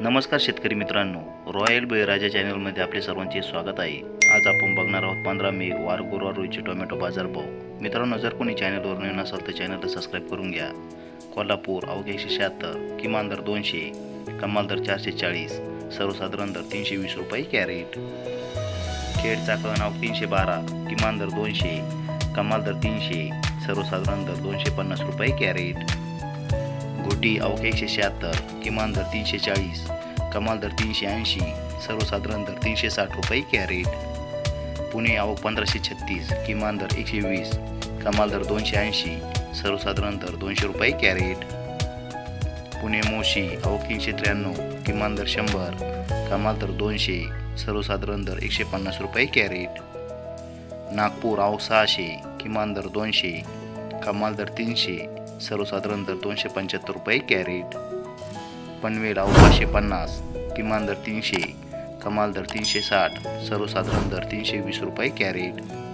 नमस्कार शेतकरी मित्रांनो. रॉयल बळीराजा चॅनलमध्ये आपले सर्वांचे स्वागत आहे. आज आपण बघणार आहोत पंधरा मे वार गुरुवार रोजचे टोमॅटो बाजारभाव मित्रांनो जर कोणी चॅनलवर नवीन असाल तर चॅनलला सबस्क्राईब करून घ्या. कोल्हापूर अवघे एकशे शहात्तर किमान दर दोनशे कमाल दर चारशे चाळीस सर्वसाधारण दर तीनशे वीस रुपये कॅरेट. खेड चाकण अवघ तीनशे बारा किमान दर दोनशे कमाल दर तीनशे सर्वसाधारण दर दोनशे पन्नास रुपये कॅरेट. कोटी अवघ एकशे शहात्तर किमान दर तीनशे चाळीस कमाल दर तीनशे ऐंशी सर्वसाधारण दर तीनशे साठ रुपये कॅरेट. पुणे अवघ पंधराशे छत्तीस किमान दर एकशे वीस कमाल दर दोनशे ऐंशी सर्वसाधारण दर दोनशे रुपये कॅरेट. पुणे मोशी अवघ तीनशे त्र्याण्णव किमान दर शंभर कमाल दर दोनशे सर्वसाधारण दर एकशे पन्नास रुपये कॅरेट. नागपूर अवघ सहाशे किमान दर दोनशे कमाल दर तीनशे सर्वसाधारण दर दोनशे पंच्याहत्तर रुपये कॅरेट. पनवेल अवकाशे पन्नास किमान दर तीनशे कमाल दर तीनशे साठ सर्वसाधारण दर तीनशे वीस रुपये कॅरेट.